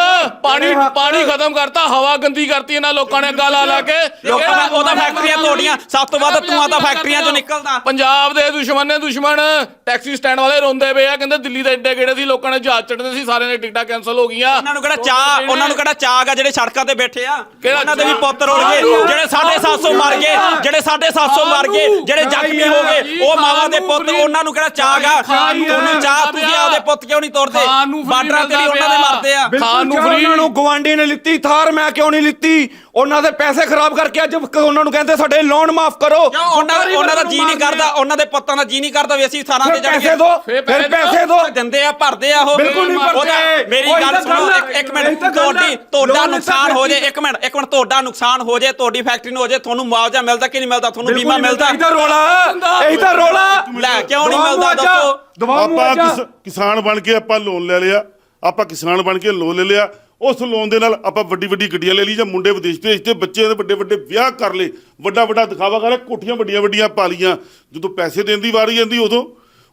ਪਾਣੀ ਪਾਣੀ ਖਤਮ ਕਰਤਾ ਹਵਾ ਗੰਦੀ ਕਰਤੀ ਇਹਨਾਂ ਲੋਕਾਂ ਨੇ ਅੱਗਾ ਲਾ ਲਾ ਕੇ। ਲੋਕਾਂ ਦਾ ਉਹਦਾ ਫੈਕਟਰੀਆਂ ਤੋੜੀਆਂ। ਸਭ ਤੋਂ ਵੱਧ ਧੂਆਂ ਤਾਂ ਫੈਕਟਰੀਆਂ ਚੋਂ ਨਿਕਲਦਾ। ਪੰਜਾਬ ਦੇ ਦੁਸ਼ਮਣ ਨੇ ਦੁਸ਼ਮਣ। ਟੈਕਸੀ ਸਟੈਂਡ ਵਾਲੇ ਰੋਂਦੇ ਪਏ ਆ ਕਹਿੰਦੇ ਦਿੱਲੀ ਦੇ ਏਡੇ ਗੇੜੇ ਸੀ? ਲੋਕਾਂ ਨੇ ਜਹਾਜ਼ ਚੜਦੇ ਸੀ ਸਾਰਿਆਂ ਨੇ ਟਿਕਟਾਂ ਕੈਨਸਲ ਹੋ ਗਈਆਂ। ਉਹਨਾਂ ਨੂੰ ਕਿਹੜਾ ਚਾਹ ਉਹਨਾਂ ਨੂੰ ਕਿਹੜਾ ਚਾਹ ਆ ਜਿਹੜੇ ਸੜਕਾਂ ਤੇ ਬੈਠੇ ਆ? ਉਹਨਾਂ ਦੇ ਵੀ? ਪੁੱਤ ਰੁੜ ਗਏ ਜਿਹੜੇ 750 ਮਰ ਗਏ ਜਿਹੜੇ 750 ਮਰ ਗਏ ਜਿਹੜੇ ਜ਼ਖਮੀ ਹੋ ਗਏ ਉਹ ਮਾਵਾਂ ਦੇ ਪੁੱਤ ਉਹਨਾਂ ਨੂੰ ਕਿਹੜਾ ਚਾਹ ਆ ਤੁਹਾਨੂੰ ਚਾਹ ਤੁਸੀਂ ਆਪਦੇ ਪੁੱਤ ਕਿਉਂ ਨਹੀਂ ਤੋੜਦੇ ਬਾਰਡਰਾਂ ਤੇ ਵੀ ਉਹਨਾਂ ਦੇ। ਮਰਦੇ ਆ। ਖਾਣ ਨੂੰ free। ਉਹਨਾਂ ਨੂੰ ਗਵਾਂਡੀ ਨੇ ਲਿੱਤੀ ਥਾਰ ਮੈਂ ਕਿਉਂ ਨਹੀਂ ਲਿੱਤੀ? ਉਹਨਾਂ ਦੇ ਪੈਸੇ ਖਰਾਬ ਕਰਕੇ ਅੱਜ ਉਹਨਾਂ ਨੂੰ ਕਹਿੰਦੇ ਸਾਡੇ ਲੋਨ ਮਾਫ ਕਰੋ। ਉਹਨਾਂ ਉਹਨਾਂ ਦਾ ਜੀ ਨਹੀਂ ਕਰਦਾ। ਉਹਨਾਂ ਦੇ ਪੁੱਤਾਂ ਦਾ ਜੀ ਨਹੀਂ ਕਰਦਾ ਵੀ ਅਸੀਂ ਥਾਰਾਂ ਤੇ ਜਾਈਏ ਪੈਸੇ ਦੋ ਫਿਰ ਪੈਸੇ ਦੋ। ਦਿੰਦੇ ਆ ਭਰਦੇ ਆ ਉਹ। ਬਿਲਕੁਲ ਨਹੀਂ ਭਰਦੇ। ਮੇਰੀ ਗੱਲ ਸੁਣੋ। ਇੱਕ- ਮਿੰਟ। ਤੁਹਾਡੀ ਤੁਹਾਡਾ ਨੁਕਸਾਨ ਹੋ ਜੇ ਇੱਕ ਮਿੰਟ ਇੱਕ ਮਿੰਟ। ਤੁਹਾਡਾ ਨੁਕਸਾਨ ਹੋ ਜੇ ਤੁਹਾਡੀ ਫੈਕਟਰੀ ਨੂੰ ਹੋ ਜੇ ਤੁਹਾਨੂੰ ਮੁਆਵਜ਼ਾ ਮਿਲਦਾ ਕਿ ਨਹੀਂ ਮਿਲਦਾ? ਤੁਹਾਨੂੰ ਬੀਮਾ ਮਿਲਦਾ? ਇਹੀ ਤਾਂ ਰੋਲਾ। ਇਹੀ ਤਾਂ ਰੋਲਾ। ਲੈ ਕਿਉਂ ਨਹੀਂ ਮਿਲਦਾ? ਦੱਸੋ। ਆਪਾਂ ਕਿਸ- ਕਿਸਾਨ ਬਣ ਕੇ ਆਪਾਂ ਲੋਨ ਲੈ ਲਿਆ। ਆਪਾਂ ਕਿਸਾਨ ਬਣ ਕੇ ਲੋਨ ਲੈ ਲਿਆ। ਉਸ ਲੋਨ ਦੇ ਨਾਲ ਆਪਾਂ ਵੱਡੀ ਵੱਡੀ ਗੱਡੀਆਂ ਲੈ ਲਈ ਜਾਂ ਮੁੰਡੇ ਵਿਦੇਸ਼ ਭੇਜਤੇ ਬੱਚੇ ਦੇ ਵੱਡੇ ਵੱਡੇ ਵਿਆਹ ਕਰ ਲਏ ਵੱਡਾ ਵੱਡਾ ਦਿਖਾਵਾ ਕਰ ਲਿਆ ਕੋਠੀਆਂ ਵੱਡੀਆਂ ਵੱਡੀਆਂ ਪਾ ਲੀਆਂ ਜਦੋਂ ਪੈਸੇ ਦੇਣ ਦੀ ਵਾਰੀ ਆਂਦੀ ਉਦੋਂ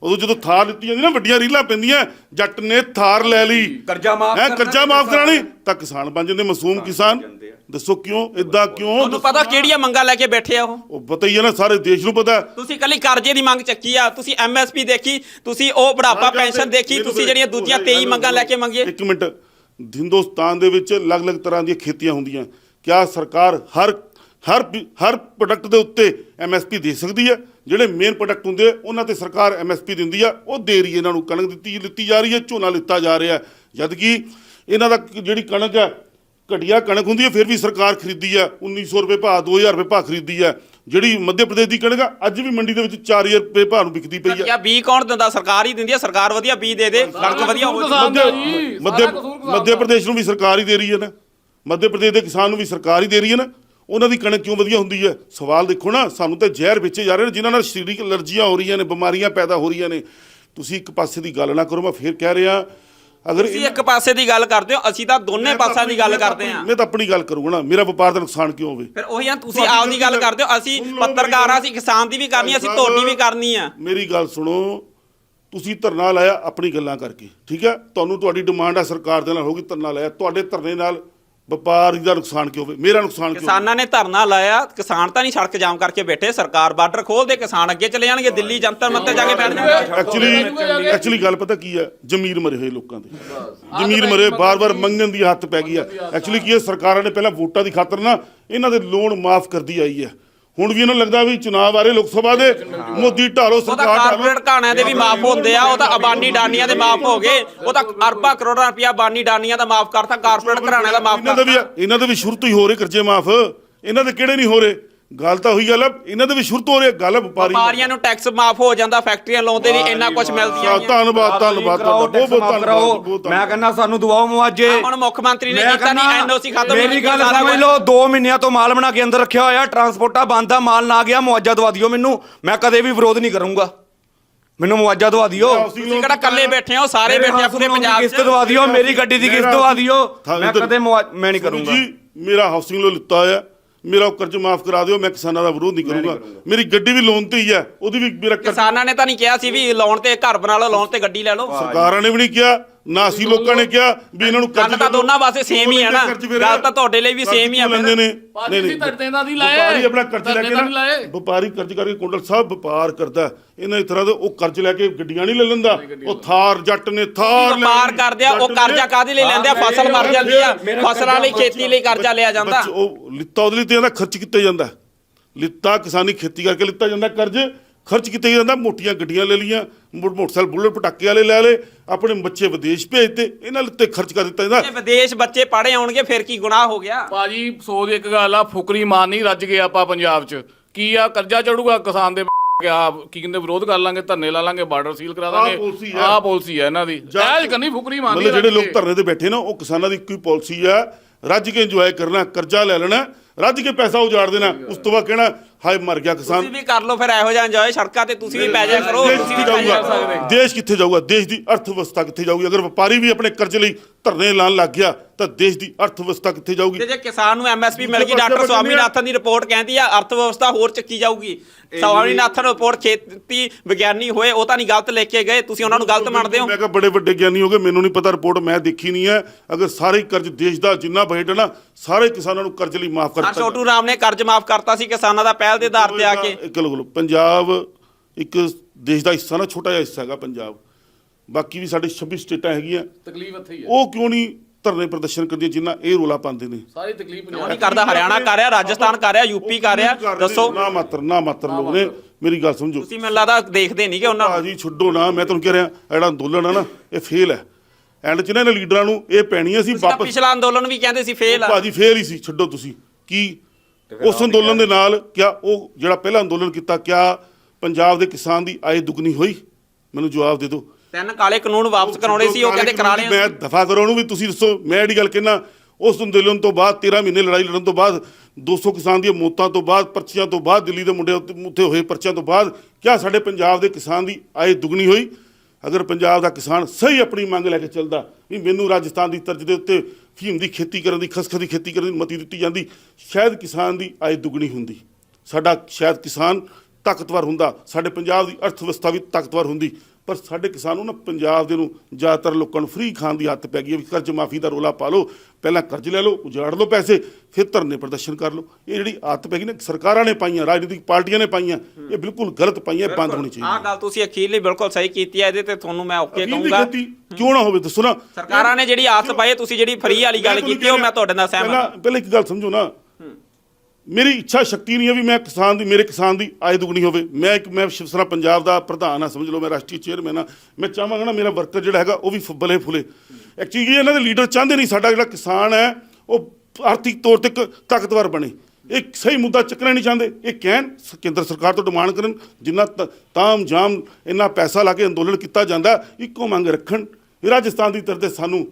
ਉਦੋਂ ਜਦੋਂ ਥਾਰ ਲਿੱਤੀ ਜਾਂਦੀ ਨਾ ਵੱਡੀਆਂ ਰੀਲਾਂ ਪੈਂਦੀਆਂ ਜੱਟ ਨੇ ਥਾਰ ਲੈ ਲਈ। ਕਰਜ਼ਾ ਮਾਫ਼ ਹੈਂ, ਕਰਨਾ ਕਰਜ਼ਾ ਮਾਫ ਕਰਾਣੀ ਤਾਂ ਕਿਸਾਨ ਬਣ ਜਾਂਦੇ ਮਾਸੂਮ ਕਿਸਾਨ। ਦੱਸੋ ਕਿਉਂ ਇਦਾਂ ਕਿਉਂ? ਤੁਹਾਨੂੰ ਪਤਾ ਕਿਹੜੀਆਂ ਮੰਗਾਂ ਲੈ ਕੇ ਬੈਠੇ ਆ ਉਹ? ਉਹ ਪਤਾ ਹੀ ਹੈ ਨਾ ਸਾਰੇ ਦੇਸ਼ ਨੂੰ ਪਤਾ। ਤੁਸੀਂ ਕੱਲੀ ਕਰਜ਼ੇ ਦੀ ਮੰਗ ਚੱਕੀ ਆ ਤੁਸੀਂ ਐਮਐਸਪੀ ਦੇਖੀ ਤੁਸੀਂ ਉਹ ਬੁਢਾਪਾ ਪੈਨਸ਼ਨ ਦੇਖੀ ਤੁਸੀਂ ਜਿਹੜੀਆਂ ਦੂਜੀਆਂ 23 ਮੰਗਾਂ ਲੈ ਕੇ ਮੰਗੀਏ। ਇੱਕ ਮਿੰਟ। ਹਿੰਦੁਸਤਾਨ ਦੇ ਵਿੱਚ ਅਲੱਗ-ਅਲੱਗ ਤਰ੍ਹਾਂ ਦੀਆਂ ਖੇਤੀਆਂ ਹੁੰਦੀਆਂ। ਕਿਆ ਸਰਕਾਰ ਹਰ ਹਰ ਵੀ- ਹਰ ਪ੍ਰੋਡਕਟ ਦੇ ਉੱਤੇ ਐਮਐਸਪੀ ਦੇ ਸਕਦੀ ਹੈ? ਜਿਹੜੇ ਮੇਨ ਪ੍ਰੋਡਕਟ ਹੁੰਦੇ ਉਹਨਾਂ ਤੇ ਸਰਕਾਰ ਐਮਐਸਪੀ ਦਿੰਦੀ ਆ। ਉਹ ਦੇ ਰਹੀ ਹੈ, ਇਹਨਾਂ ਨੂੰ ਕਣਕ ਦਿੱਤੀ, ਲਿੱਤੀ ਜਾ ਰਹੀ ਹੈ, ਝੋਨਾ ਲਿੱਤਾ ਜਾ ਰਿਹਾ ਹੈ। ਜਦ ਕਿ ਇਹਨਾਂ ਦਾ ਜਿਹੜੀ ਕਣਕ ਹੈ, ਘਟੀਆ ਕਣਕ ਹੁੰਦੀ ਹੈ, ਫਿਰ ਵੀ ਸਰਕਾਰ ਖਰੀਦੀ ਆ 1900 ਰੁਪਏ ਭਾਅ 2000 ਰੁਪਏ ਭਾਅ ਖਰੀਦੀ ਆ ਜਿਹੜੀ ਮੱਧ ਪ੍ਰਦੇਸ਼ ਦੀ ਕਣਕ ਆ ਅੱਜ ਵੀ ਮੰਡੀ ਦੇ ਵਿੱਚ 4000 ਰੁਪਏ ਭਾਅ ਨੂੰ ਵਿਕਦੀ ਪਈ ਆ। ਜਾਂ ਬੀ ਕੌਣ ਦਿੰਦਾ? ਸਰਕਾਰ ਹੀ ਦਿੰਦੀ ਆ ਸਰਕਾਰ ਵਧੀਆ ਬੀ ਦੇ ਦੇ ਕਣਕ ਵਧੀਆ ਹੋ ਕਿਸਾਨ ਮੱਧ ਮੱਧ ਮੱਧ। ਪ੍ਰਦੇਸ਼ ਨੂੰ ਵੀ ਸਰਕਾਰ ਹੀ ਦੇ ਰਹੀ ਹੈ ਨਾ। ਮੱਧ ਪ੍ਰਦੇਸ਼ ਦੇ ਕਿਸਾਨ ਨੂੰ ਵੀ ਸਰਕਾਰ ਹੀ ਦੇ ਰਹੀ ਹੈ ਨਾ। ਉਹਨਾਂ ਦੀ ਕਣਕ ਕਿਉਂ ਵਧੀਆ ਹੁੰਦੀ ਹੈ? ਸਵਾਲ ਦੇਖੋ ਨਾ ਸਾਨੂੰ ਤਾਂ ਜ਼ਹਿਰ ਵੇਚੇ ਜਾ ਰਹੇ ਨੇ ਜਿਨ੍ਹਾਂ ਨਾਲ ਸਰੀਰਕ ਅਲਰਜੀਆਂ ਹੋ ਰਹੀਆਂ ਨੇ ਬਿਮਾਰੀਆਂ ਪੈਦਾ ਹੋ ਰਹੀਆਂ ਨੇ। ਤੁਸੀਂ ਇੱਕ ਪਾਸੇ ਦੀ ਗੱਲ ਨਾ ਕਰੋ ਮੈਂ ਫੇਰ ਕਹਿ ਰਿਹਾ ਅਗਰ ਤੁਸੀਂ ਇੱਕ ਪਾਸੇ ਦੀ ਗੱਲ ਕਰਦੇ ਹੋ ਅਸੀਂ ਤਾਂ ਦੋਨੇ ਪਾਸਿਆਂ ਦੀ ਗੱਲ ਕਰਦੇ ਹਾਂ। ਮੈਂ ਤਾਂ ਆਪਣੀ ਗੱਲ ਕਰੂੰਗਾ ਨਾ ਮੇਰਾ ਵਪਾਰ ਦਾ ਨੁਕਸਾਨ ਕਿਉਂ ਹੋਵੇ? ਫਿਰ ਉਹੀ ਆ ਤੁਸੀਂ ਤੁਹਾਡੀ ਆਪਦੀ ਗੱਲ ਕਰਦੇ ਹੋ ਅਸੀਂ ਪੱਤਰਕਾਰ ਆ। ਅਸੀਂ ਕਿਸਾਨ ਦੀ ਵੀ ਕਰਨੀ ਆ, ਅਸੀਂ ਤੁਹਾਡੀ ਵੀ ਕਰਨੀ ਆ ਮੇਰੀ ਗੱਲ ਸੁਣੋ ਤੁਸੀਂ ਧਰਨਾ ਲਾਇਆ ਆਪਣੀ ਗੱਲਾਂ ਕਰਕੇ ਠੀਕ ਹੈ? ਤੁਹਾਨੂੰ ਤੁਹਾਡੀ ਡਿਮਾਂਡ ਆ ਸਰਕਾਰ ਦੇ ਨਾਲ ਹੋਗੀ ਧਰਨਾ ਲਾਇਆ ਤੁਹਾਡੇ ਧਰਨੇ ਨਾਲ ਵਪਾਰ ਦਾ ਨੁਕਸਾਨ ਕਿਉਂ ਹੋਵੇ? ਮੇਰਾ ਨੁਕਸਾਨ ਕਿਉਂ? ਕਿਸਾਨਾਂ ਨੇ ਧਰਨਾ ਲਾਇਆ ਕਿਸਾਨ ਤਾਂ ਨਹੀਂ ਸੜਕ ਜਾਮ ਕਰਕੇ ਬੈਠੇ ਸਰਕਾਰ ਬਾਰਡਰ ਖੋਲ ਦੇ ਕਿਸਾਨ ਅੱਗੇ ਚਲੇ ਜਾਣਗੇ ਦਿੱਲੀ ਜੰਤਰ ਮੰਤਰ ਜਾ ਕੇ ਬੈਠ ਜਾਣਗੇ। ਐਕਚੁਅਲੀ ਐਕਚੁਅਲੀ ਗੱਲ ਪਤਾ ਕੀ ਹੈ? ਜ਼ਮੀਰ ਮਰੇ ਹੋਏ ਲੋਕਾਂ ਦੇ। ਜ਼ਮੀਰ ਮਰੇ ਬਾਰ-ਬਾਰ ਮੰਗਣ ਦੀ ਹੱਥ ਪੈ ਗਈ ਹੈ। ਐਕਚੁਅਲੀ ਕੀ ਹੈ? ਸਰਕਾਰਾਂ ਨੇ ਪਹਿਲਾਂ ਵੋਟਾਂ ਦੀ ਖਾਤਰ ਨਾ ਇਹਨਾਂ ਦੇ ਲੋਨ ਮਾਫ ਕਰਦੀ ਆਈ ਹੈ। ਹੁਣ ਵੀ ਇਹਨਾਂ ਨੂੰ ਲੱਗਦਾ ਵੀ ਚੁਣਾਵ ਆ ਰਹੇ ਲੋਕ ਸਭਾ ਦੇ। ਮੋਦੀ ਢਾਲੋ ਸਰਕਾਰ ਢਾਲੋ ਕਾਰਪੋਰੇਟ ਘਾਣਿਆਂ ਦੇ ਵੀ ਮਾਫ ਹੁੰਦੇ ਆ ਉਹ ਤਾਂ ਅਬਾਨੀ ਡਾਨੀਆਂ ਦੇ ਮਾਫ ਹੋ ਗਏ। ਉਹ ਤਾਂ ਅਰਬਾਂ ਕਰੋੜਾਂ ਰੁਪਇਆ ਅਬਾਨੀ ਡਾਨੀਆਂ ਦਾ ਮਾਫ ਕਰਤਾ ਕਾਰਪੋਰੇਟ ਘਰਾਣਿਆਂ ਦਾ ਮਾਫ ਇਹਨਾਂ ਦੇ ਵੀ ਇਹਨਾਂ ਦੇ ਵੀ ਸ਼ੁਰੂ ਤੋਂ ਹੀ ਹੋ ਰਹੇ ਕਰਜ਼ੇ ਮਾਫ। ਇਹਨਾਂ ਦੇ ਕਿਹੜੇ ਨਹੀਂ ਹੋ ਰਹੇ? ਗੱਲ ਤਾਂ ਹੋਈ ਗੱਲ ਆ, ਇਹਨਾਂ ਦੇ ਵੀ ਸ਼ੁਰੂ ਤੋਂ ਹੋ ਰਹੇ ਗੱਲ ਆ ਵਪਾਰੀ ਵਪਾਰੀਆਂ ਨੂੰ ਟੈਕਸ ਮਾਫ ਹੋ ਜਾਂਦਾ ਫੈਕਟਰੀਆਂ ਲਾਉਂਦੇ ਨਹੀਂ ਇੰਨਾ ਕੁਝ ਮਿਲਦੀਆਂ ਨਹੀਂ। ਧੰਨਵਾਦ ਧੰਨਵਾਦ ਬਹੁਤ ਬਹੁਤ ਧੰਨਵਾਦ। ਬਹੁਤ ਮੈਂ ਧੰਨਵਾਦ। ਕਹਿੰਦਾ ਸਾਨੂੰ ਦਵਾਓ ਮੁਆਵਜ਼ੇ। ਹੁਣ ਮੁੱਖ ਮੰਤਰੀ ਨੇ ਮੈਂ ਕੀਤਾ ਨਹੀਂ ਕਹਿੰਦਾ, ਐਨਓਸੀ ਖਤਮ ਮੇਰੀ ਗੱਲ ਸਾਰਾ ਸਮਝ। ਲਓ 2 ਮਹੀਨਿਆਂ ਤੋਂ ਮਾਲ ਬਣਾ ਕੇ ਅੰਦਰ ਰੱਖਿਆ ਹੋਇਆ ਟਰਾਂਸਪੋਰਟਾਂ ਬੰਦ ਆ ਮਾਲ ਨਾ ਗਿਆ ਮੁਆਵਜ਼ਾ ਦਵਾ ਦਿਓ ਮੈਨੂੰ। ਮੈਂ ਕਦੇ ਵੀ ਵਿਰੋਧ ਨਹੀਂ ਕਰੂੰਗਾ। ਮੈਨੂੰ ਮੁਆਵਜ਼ਾ ਦਵਾ ਦਿਓ। ਤੁਸੀਂ ਕਿਹੜਾ ਇਕੱਲੇ ਬੈਠੇ ਹੋ ਸਾਰੇ ਮੇਰੇ ਬੈਠੇ ਆ ਪੂਰੇ ਦੀ ਪੰਜਾਬ ਕਿਸ਼ਤ ਦਵਾ ਦਿਓ ਮੇਰੀ ਗੱਡੀ ਦੀ ਕਿਸ਼ਤ ਦਵਾ ਦਿਓ। ਮੈਂ ਕਦੇ ਮੁਆ- ਮੈਂ ਨਹੀਂ ਕਰੂੰਗਾ। ਜੀ ਮੇਰਾ ਹਾਊਸਿੰਗ ਲੋਨ ਲਿੱਤਾ ਹੋਇਆ। ਮੇਰਾ ਉਹ ਕਰਜ਼ ਮਾਫ ਕਰਾ ਦਿਓ ਮੈਂ ਕਿਸਾਨਾਂ ਦਾ ਵਿਰੋਧ ਨਹੀਂ ਕਰੂੰਗਾ। ਮੇਰੀ ਗੱਡੀ ਵੀ ਲੋਨ ਤੇ ਹੀ ਹੈ ਉਹਦੀ ਵੀ ਮੇਰਾ ਕਿਸਾਨਾਂ ਨੇ ਤਾਂ ਨਹੀਂ ਕਿਹਾ ਸੀ ਵੀ ਲੋਨ ਤੇ ਘਰ ਬਣਾ ਲਓ ਲੋਨ ਤੇ ਗੱਡੀ ਲੈ ਲਓ। ਸਰਕਾਰਾਂ ਨੇ ਵੀ ਨਹੀਂ ਕਿਹਾ। ਨਾ ਅਸੀਂ ਲੋਕਾਂ ਨੇ ਕਿਹਾ ਵੀ ਇਹਨਾਂ ਨੂੰ ਗੱਲ ਕਰਜ਼ ਤਾਂ ਦੋਨਾਂ ਵਾਸਤੇ ਸੇਮ ਹੀ ਹੈ ਨਾ। ਗੱਲ ਤਾਂ ਤੁਹਾਡੇ ਲਈ ਵੀ ਸੇਮ ਹੀ ਆ। ਲੈਂਦੇ ਨੇ? ਭਾਜੀ ਤੁਸੀਂ ਧਰਨੇ ਦਾ ਨਹੀਂ ਲਾਏ। ਵਪਾਰੀ ਆਪਣਾ ਕਰਜ਼ ਲੈ ਕੇ ਨਹੀਂ ਨਾ। ਵਪਾਰੀ ਕਰਜ਼ ਕਰਕੇ ਕੁੰਡਲ ਸਾਹਿਬ ਵਪਾਰ ਕਰਦਾ। ਇਹਨਾਂ ਇਸ ਤਰ੍ਹਾਂ ਦੇ ਉਹ ਕਰਜ਼ ਲੈ ਕੇ ਗੱਡੀਆਂ ਨਹੀਂ ਲੈ ਲੈਂਦਾ। ਉਹ ਥਾਰ ਜੱਟ ਨੇ ਥਾਰ ਲੈ ਵਪਾਰ ਕਰਦੇ ਆ ਉਹ ਕਰਜ਼ਾ ਕਾਹਦੇ ਲਈ ਲੈਂਦੇ ਆ? ਫਸਲ ਮਰ ਜਾਂਦੀ ਆ। ਫਸਲਾਂ ਲਈ ਖੇਤੀ ਲਈ ਕਰਜ਼ਾ ਲਿਆ ਜਾਂਦਾ। ਉਹ ਲਿੱਤਾ ਉਹਦੇ ਲਈ ਤੇ ਇਹਦਾ ਖਰਚ ਕੀਤਾ ਜਾਂਦਾ। ਲਿੱਤਾ ਕਿਸਾਨੀ ਖੇਤੀ ਕਰਕੇ ਲਿੱਤਾ ਜਾਂਦਾ ਕਰਜ਼। ਖਰਚ ਕੀਤਾ ਜਾਂਦਾ ਮੋਟੀਆਂ ਗੱਡੀਆਂ ਲੈ ਲੀਆਂ ਮੋ- ਮੋਟਰਸਾਈਕਲ ਬੁੱਲਟ ਪਟਾਕੇ ਵਾਲੇ ਲੈ ਲਏ ਆਪਣੇ ਬੱਚੇ ਵਿਦੇਸ਼ ਭੇਜਤੇ ਇਹਨਾਂ ਉੱਤੇ ਖਰਚ ਕਰ ਦਿੱਤਾ ਜਾਂਦਾ। ਜੇ ਵਿਦੇਸ਼ ਬੱਚੇ ਪੜ੍ਹੇ ਆਉਣਗੇ ਫਿਰ ਕੀ ਗੁਨਾਹ ਹੋ ਗਿਆ? ਭਾਜੀ ਸੋਚ ਇੱਕ ਗੱਲ ਆ ਫੁਕਰੀ ਮਾਰ ਨਹੀਂ ਰੱਜ ਗਏ ਆਪਾਂ ਪੰਜਾਬ 'ਚ। ਕੀ ਆ ਕਰਜ਼ਾ ਚੜੂਗਾ ਕਿਸਾਨ ਦੇ ਆ ਕੀ ਕਹਿੰਦੇ ਵਿਰੋਧ ਕਰ ਲਾਂਗੇ ਧਰਨੇ ਲਾ ਲਾਂਗੇ ਬਾਰਡਰ ਸੀਲ ਕਰਾ ਦਾਂਗੇ। ਆਹ ਪਾਲਿਸੀ ਹੈ ਇਹਨਾਂ ਦੀ। ਜਾਇਜ਼ ਕਰਨੀ ਫੁਕਰੀ ਮਾਰ ਮਤਲਬ ਜਿਹੜੇ ਲੋਕ ਧਰਨੇ ਤੇ ਬੈਠੇ ਨਾ ਉਹ ਕਿਸਾਨਾਂ ਦੀ ਇੱਕੋ ਹੀ ਪਾਲਿਸੀ ਆ। ਰੱਜ ਕੇ ਇੰਜੋਏ ਕਰਨਾ ਕਰਜ਼ਾ ਲੈ ਲੈਣਾ ਰੱਜ ਕੇ ਪੈਸਾ ਉਜਾੜ ਦੇਣਾ ਉਸ ਤੋਂ ਬਾਅਦ ਕਹਿਣਾ ਹਾਏ ਮਰ ਗਿਆ ਕਿਸਾਨ। ਤੁਸੀਂ ਵੀ ਕਰ ਲਓ ਫਿਰ ਇਹੋ ਜਿਹਾ ਇੰਜੋਏ ਸੜਕਾਂ ਤੇ ਤੁਸੀਂ ਵੀ ਪੈ ਜਾਇਆ ਕਰੋ ਦੇਸ਼ ਤੁਸੀਂ ਕਿੱਥੇ ਵੀ ਪੈ ਜਾਊਗਾ? ਦੇਸ਼ ਕਿੱਥੇ ਜਾਊਗਾ? ਦੇਸ਼ ਦੀ ਅਰਥ ਵਿਵਸਥਾ ਕਿੱਥੇ ਜਾਊਗੀ? ਅਗਰ ਵਪਾਰੀ ਵੀ ਆਪਣੇ ਕਰਜ਼ੇ ਲਈ ਧਰਨੇ ਲਾਉਣ ਲੱਗ ਗਿਆ ਤਾਂ ਦੇਸ਼ ਦੀ ਅਰਥ ਵਿਵਸਥਾ ਕਿੱਥੇ ਜਾਊਗੀ? ਤੇ ਜੇ ਕਿਸਾਨ ਨੂੰ ਐਮਐਸਪੀ ਮਿਲ ਗਈ ਡਾਕਟਰ ਸਵਾਮੀਨਾਥਨ ਦੀ ਰਿਪੋਰਟ ਕਹਿੰਦੀ ਆ ਅਰਥ ਵਿਵਸਥਾ ਹੋਰ ਚੱਕੀ ਜਾਊਗੀ। ਸਵਾਮੀਨਾਥਨ ਰਿਪੋਰਟ ਖੇਤੀ ਵਿਗਿਆਨੀ ਹੋਏ ਉਹ ਤਾਂ ਨਹੀਂ ਗਲਤ ਲਿਖ ਕੇ ਗਏ ਤੁਸੀਂ ਉਹਨਾਂ ਨੂੰ ਗਲਤ ਮੰਨਦੇ ਹੋ? ਮੈਂ ਕਿਹਾ ਬੜੇ ਵੱਡੇ ਗਿਆਨੀ ਹੋ ਗਏ ਮੈਨੂੰ ਨਹੀਂ ਪਤਾ ਰਿਪੋਰਟ ਮੈਂ ਦੇਖੀ ਨਹੀਂ ਹੈ। ਅਗਰ ਸਾਰੇ ਹੀ ਕਰਜ਼ ਦੇਸ਼ ਦਾ ਜਿੰਨਾ ਬਜਟ ਹੈ ਨਾ ਸਾਰੇ ਕਿਸਾਨਾਂ ਨੂੰ ਕਰਜ਼ ਲਈ ਮਾਫ ਕਰ ਦਿੱਤਾ ਛੋਟੂ ਰਾਮ ਨੇ ਕਰਜ਼ ਮਾਫ ਕਰਤਾ ਸੀ ਕਿਸਾਨਾਂ ਦਾ ਪਹਿਲ ਦੇ ਆਧਾਰ ਤੇ ਆ ਕੇ। ਇੱਕ ਗੱਲ ਬੋਲੋ ਪੰਜਾਬ ਇੱਕ ਦੇਸ਼ ਦਾ ਹਿੱਸਾ ਨਾ ਛੋਟਾ ਜਿਹਾ ਹਿੱਸਾ ਹੈਗਾ ਪੰਜਾਬ। ਬਾਕੀ ਵੀ ਸਾਡੇ 26 ਸਟੇਟਾਂ ਹੈਗੀਆਂ। ਤਕਲੀਫ ਇੱਥੇ ਹੀ ਹੈ। ਉਹ ਕਿਉਂ ਨਹੀਂ ਧਰਨੇ ਪ੍ਰਦਰਸ਼ਨ ਕਰਦੀਆਂ ਜਿੰਨਾ ਇਹ ਰੋਲਾ ਪਾਉਂਦੇ ਨੇ? ਸਾਰੀ ਤਕਲੀਫ ਪੰਜਾਬ ਨਹੀਂ ਕਰਦਾ? ਹਰਿਆਣਾ ਕਰ ਰਿਹਾ ਰਾਜਸਥਾਨ ਕਰ ਰਿਹਾ ਯੂਪੀ ਕਰ ਰਿਹਾ। ਕਰਦੇ, ਦੱਸੋ। ਨਾ ਮਾਤਰ ਨਾ ਮਾਤਰ ਲੋਕ ਨੇ। ਮੇਰੀ ਗੱਲ ਸਮਝੋ। ਤੁਸੀਂ ਮੈਨੂੰ ਲੱਗਦਾ ਦੇਖਦੇ ਨਹੀਂ ਕਿ ਉਹਨਾਂ ਨੂੰ। ਭਾਜੀ ਛੱਡੋ ਨਾ ਮੈਂ ਤੁਹਾਨੂੰ ਕਹਿ ਰਿਹਾ ਜਿਹੜਾ ਅੰਦੋਲਨ ਆ ਨਾ ਇਹ ਫੇਲ ਹੈ। ਐਂਡ ਚ ਇਹਨਾਂ ਲੀਡਰਾਂ ਨੂੰ ਇਹ ਪੈਣੀਆਂ ਸੀ ਵਾਪਸ ਪਿਛਲਾ ਅੰਦੋਲਨ ਵੀ ਕਹਿੰਦੇ ਸੀ ਫੇਲ ਆ। ਭਾਜੀ ਫੇਰ ਹੀ ਸੀ। ਛੱਡੋ ਤੁਸੀਂ। ਕੀ ਉਸ ਅੰਦੋਲਨ ਦੇ ਨਾਲ ਕਿਆ ਉਹ ਜਿਹੜਾ ਪਹਿਲਾ ਅੰਦੋਲਨ ਕੀਤਾ ਕਿਆ ਪੰਜਾਬ ਦੇ ਕਿਸਾਨ ਦੀ ਆਏ ਦੁੱਗਣੀ ਹੋਈ? ਮੈਨੂੰ ਜਵਾਬ ਦੇ ਦਿਓ। ਤਿੰਨ ਕਾਲੇ ਕਾਨੂੰਨ ਵਾਪਸ ਕਰਾਉਣੇ ਸੀ ਉਹ ਕਹਿੰਦੇ ਕਰਾ ਲਏ ਮੈਂ ਦਫਾ ਕਰੋ ਉਹਨੂੰ ਵੀ ਤੁਸੀਂ ਦੱਸੋ। ਮੈਂ ਜਿਹੜੀ ਗੱਲ ਕਹਿਣਾ ਉਸ ਅੰਦੋਲਨ ਤੋਂ ਬਾਅਦ 13 ਮਹੀਨੇ ਲੜਾਈ ਲੜਨ ਤੋਂ ਬਾਅਦ 200 ਕਿਸਾਨ ਦੀਆਂ ਮੌਤਾਂ ਤੋਂ ਬਾਅਦ ਪਰਚੀਆਂ ਤੋਂ ਬਾਅਦ ਦਿੱਲੀ ਦੇ ਮੁੰਡੇ ਉੱਥੇ ਹੋਏ ਪਰਚੀਆਂ ਤੋਂ ਬਾਅਦ ਕਿਆ ਸਾਡੇ ਪੰਜਾਬ ਦੇ ਕਿਸਾਨ ਦੀ ਆਏ ਦੁੱਗਣੀ ਹੋਈ? ਅਗਰ ਪੰਜਾਬ ਦਾ ਕਿਸਾਨ ਸਹੀ ਆਪਣੀ ਮੰਗ ਲੈ ਕੇ ਚੱਲਦਾ ਵੀ ਮੈਨੂੰ ਰਾਜਸਥਾਨ ਦੀ ਤਰਜ਼ ਦੇ ਉੱਤੇ ਫੀਮ ਦੀ ਖੇਤੀ ਕਰਨ ਦੀ, ਖਸਖਸ ਦੀ ਖੇਤੀ ਕਰਨ ਦੀ ਮਤੀ ਦਿੱਤੀ ਜਾਂਦੀ, ਸ਼ਾਇਦ ਕਿਸਾਨ ਦੀ ਆਏ ਦੁੱਗਣੀ ਹੁੰਦੀ। ਸਾਡਾ ਸ਼ਾਇਦ ਕਿਸਾਨ ਤਾਕਤਵਰ ਹੁੰਦਾ, ਸਾਡੇ ਪੰਜਾਬ ਦੀ ਅਰਥ ਵਿਵਸਥਾ ਵੀ ਤਾਕਤਵਰ ਹੁੰਦੀ। ਪਰ ਸਾਡੇ ਕਿਸਾਨ ਨੂੰ ਨਾ ਪੰਜਾਬ ਦੇ ਨੂੰ ਜ਼ਿਆਦਾਤਰ ਲੋਕਾਂ ਨੂੰ ਫ੍ਰੀ ਖਾਣ ਦੀ ਹੱਤ ਪੈ ਗਈ ਹੈ ਵੀ ਕਰਜ਼ ਮਾਫੀ ਦਾ ਰੋਲਾ ਪਾ ਲਓ ਪਹਿਲਾਂ ਕਰਜ਼ ਲੈ ਲਓ ਉਜਾੜ ਲਓ ਪੈਸੇ ਫਿਰ ਧਰਨੇ ਪ੍ਰਦਰਸ਼ਨ ਕਰ ਲਓ। ਇਹ ਜਿਹੜੀ ਆਦਤ ਪੈ ਗਈ ਨਾ ਸਰਕਾਰਾਂ ਨੇ ਪਾਈਆਂ ਰਾਜਨੀਤਿਕ ਪਾਰਟੀਆਂ ਨੇ ਪਾਈਆਂ ਇਹ ਬਿਲਕੁਲ ਗਲਤ ਪਾਈਆਂ ਬੰਦ ਹੋਣੀ ਚਾਹੀਦੀ ਆਹ ਗੱਲ ਤੁਸੀਂ ਅਖੀਰਲੀ ਬਿਲਕੁਲ ਸਹੀ ਕੀਤੀ ਹੈ ਇਹਦੇ ਤੇ ਤੁਹਾਨੂੰ ਮੈਂ ਓਕੇ ਕਹੂੰਗਾ। ਕਿਉਂ ਨਾ ਹੋਵੇ ਦੱਸੋ ਨਾ। ਸਰਕਾਰਾਂ ਨੇ ਜਿਹੜੀ ਆਸ ਪਾਈ ਤੁਸੀਂ ਜਿਹੜੀ ਫਰੀ ਵਾਲੀ ਗੱਲ ਕੀਤੀ ਉਹ ਮੈਂ ਤੁਹਾਡੇ ਨਾਲ ਸਹਿਮਤ ਪਹਿਲਾਂ ਪਹਿਲਾਂ ਇੱਕ ਗੱਲ ਸਮਝੋ ਨਾ ਮੇਰੀ ਇੱਛਾ ਸ਼ਕਤੀ ਨਹੀਂ ਹੈ ਵੀ ਮੈਂ ਕਿਸਾਨ ਦੀ, ਮੇਰੇ ਕਿਸਾਨ ਦੀ ਆਏ ਦੁਗਣੀ ਹੋਵੇ। ਮੈਂ ਇੱਕ, ਮੈਂ ਸ਼ਿਵ ਸੈਨਾ ਪੰਜਾਬ ਦਾ ਪ੍ਰਧਾਨ ਆ ਸਮਝ ਲਓ, ਮੈਂ ਰਾਸ਼ਟਰੀ ਚੇਅਰਮੈਨ ਆ ਮੈਂ ਚਾਹਾਂਗਾ ਨਾ ਮੇਰਾ ਵਰਕਰ ਜਿਹੜਾ ਹੈਗਾ, ਉਹ ਵੀ ਫੁੱਬਲੇ ਫੁਲੇ। ਐਕਚੁਅਲੀ ਇਹਨਾਂ ਦੇ ਲੀਡਰ ਚਾਹੁੰਦੇ ਨਹੀਂ, ਸਾਡਾ ਜਿਹੜਾ ਕਿਸਾਨ ਹੈ, ਉਹ ਆਰਥਿਕ ਤੌਰ ਤੇ ਇੱਕ ਤਾਕਤਵਰ ਬਣੇ। ਇਹ ਸਹੀ ਮੁੱਦਾ ਚੱਕਣਾ ਨਹੀਂ ਚਾਹੁੰਦੇ। ਇਹ ਕਹਿਣ, ਸ- ਕੇਂਦਰ ਸਰਕਾਰ ਤੋਂ ਡਿਮਾਂਡ ਕਰਨ, ਜਿੰਨਾ ਤ- ਤਾਮ ਜਾਮ ਇੰਨਾ ਪੈਸਾ ਲਾ ਕੇ ਅੰਦੋਲਨ ਕੀਤਾ ਜਾਂਦਾ, ਇੱਕੋ ਮੰਗ ਰੱਖਣ। ਰਾਜਸਥਾਨ ਦੀ ਤਰ੍ਹਾਂ ਤੇ ਸਾਨੂੰ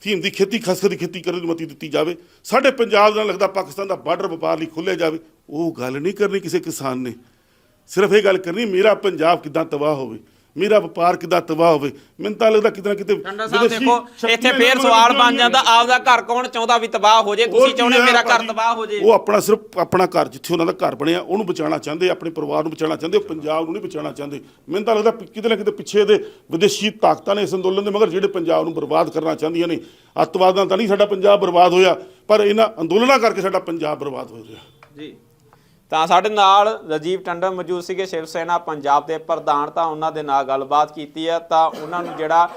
ਫੀਮ ਦੀ ਖੇਤੀ, ਖਸਖਸ ਦੀ ਖੇਤੀ ਕਰਨ ਦੀ ਮਤੀ ਦਿੱਤੀ ਜਾਵੇ। ਸਾਡੇ ਪੰਜਾਬ ਨਾਲ ਲੱਗਦਾ ਪਾਕਿਸਤਾਨ ਦਾ ਬਾਰਡਰ ਵਪਾਰ ਲਈ ਖੋਲ੍ਹਿਆ ਜਾਵੇ। ਉਹ ਗੱਲ ਨਹੀਂ ਕਰਨੀ ਕਿਸੇ ਕਿਸਾਨ ਨੇ। ਸਿਰਫ ਇਹ ਗੱਲ ਕਰਨੀ, ਮੇਰਾ ਪੰਜਾਬ ਕਿਦਾਂ ਤਬਾਹ ਹੋਵੇ? ਮੇਰਾ ਵਪਾਰ ਕਿਦਾਂ ਤਬਾਹ ਹੋਵੇ? ਮੈਨੂੰ ਤਾਂ ਲੱਗਦਾ ਕਿਤੇ ਨਾ ਕਿਤੇ ਟੰਡਾ ਸਾਹਿਬ ਵਿਦੇਸ਼ੀ ਦੇਖੋ ਸ਼ਕਤੀਆਂ ਇੱਥੇ ਨਾਲ ਫੇਰ ਸਵਾਲ ਬਣ ਜਾਂਦਾ ਆਪਦਾ ਘਰ ਕੌਣ ਚਾਹੁੰਦਾ ਵੀ ਤਬਾਹ ਹੋ ਜੇ ਤੁਸੀਂ ਚਾਹੁੰਦੇ ਮੇਰਾ ਘਰ? ਤਬਾਹ ਹੋ ਜੇ? ਉਹ ਆਪਣਾ ਸਿਰਫ ਆਪਣਾ ਘਰ ਜਿੱਥੇ ਉਹਨਾਂ ਦਾ ਘਰ ਬਣਿਆ ਉਹਨੂੰ ਬਚਾਉਣਾ ਚਾਹੁੰਦੇ ਆਪਣੇ ਪਰਿਵਾਰ ਨੂੰ ਬਚਾਉਣਾ ਚਾਹੁੰਦੇ ਉਹ ਪੰਜਾਬ ਨੂੰ ਨਹੀਂ ਬਚਾਉਣਾ ਚਾਹੁੰਦੇ। ਮੈਨੂੰ ਤਾਂ ਲੱਗਦਾ ਵੀ ਕਿਤੇ ਨਾ ਕਿਤੇ ਪਿੱਛੇ ਦੇ ਵਿਦੇਸ਼ੀ ਤਾਕਤਾਂ ਨੇ ਇਸ ਅੰਦੋਲਨ ਦੇ ਮਗਰ ਜਿਹੜੇ ਪੰਜਾਬ ਨੂੰ ਬਰਬਾਦ ਕਰਨਾ ਚਾਹੁੰਦੀਆਂ ਨੇ। ਅੱਤਵਾਦ ਤਾਂ ਨਹੀਂ ਸਾਡਾ ਪੰਜਾਬ ਬਰਬਾਦ ਹੋਇਆ ਪਰ ਇਹਨਾਂ ਅੰਦੋਲਨਾਂ ਕਰਕੇ ਸਾਡਾ ਪੰਜਾਬ ਬਰਬਾਦ ਹੋ ਰਿਹਾ। ਜੀ। ਤਾਂ ਸਾਡੇ ਨਾਲ ਰਜੀਵ ਟੰਡਨ ਮੌਜੂਦ ਸੀਗੇ, ਸ਼ਿਵ ਸੈਨਾ ਪੰਜਾਬ ਦੇ ਪ੍ਰਧਾਨ, ਤਾਂ ਉਹਨਾਂ ਦੇ ਨਾਲ ਗੱਲਬਾਤ ਕੀਤੀ ਹੈ ਤਾਂ ਉਹਨਾਂ ਨੂੰ ਜਿਹੜਾ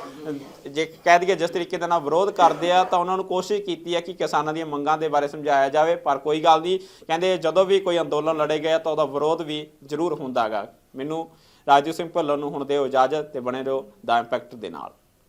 ਜੇ ਕਹਿ ਦਈਏ ਜਿਸ ਤਰੀਕੇ ਦੇ ਨਾਲ ਵਿਰੋਧ ਕਰਦੇ ਆ, ਤਾਂ ਉਹਨਾਂ ਨੂੰ ਕੋਸ਼ਿਸ਼ ਕੀਤੀ ਹੈ ਕਿ ਕਿਸਾਨਾਂ ਦੀਆਂ ਮੰਗਾਂ ਦੇ ਬਾਰੇ ਸਮਝਾਇਆ ਜਾਵੇ, ਪਰ ਕੋਈ ਗੱਲ ਨਹੀਂ, ਕਹਿੰਦੇ ਜਦੋਂ ਵੀ ਕੋਈ ਅੰਦੋਲਨ ਲੜੇ ਗਏ ਤਾਂ ਉਹਦਾ ਵਿਰੋਧ ਵੀ ਜ਼ਰੂਰ ਹੁੰਦਾਗਾ। ਮੈਨੂੰ ਰਾਜੂ ਸਿੰਘ ਭੱਲਰ ਨੂੰ ਹੁਣ ਦਿਓ ਇਜਾਜ਼ਤ ਤੇ ਬਣੇ ਰਹੋ, ਦਾ ਇੰਪੈਕਟ ਦੇ ਨਾਲ।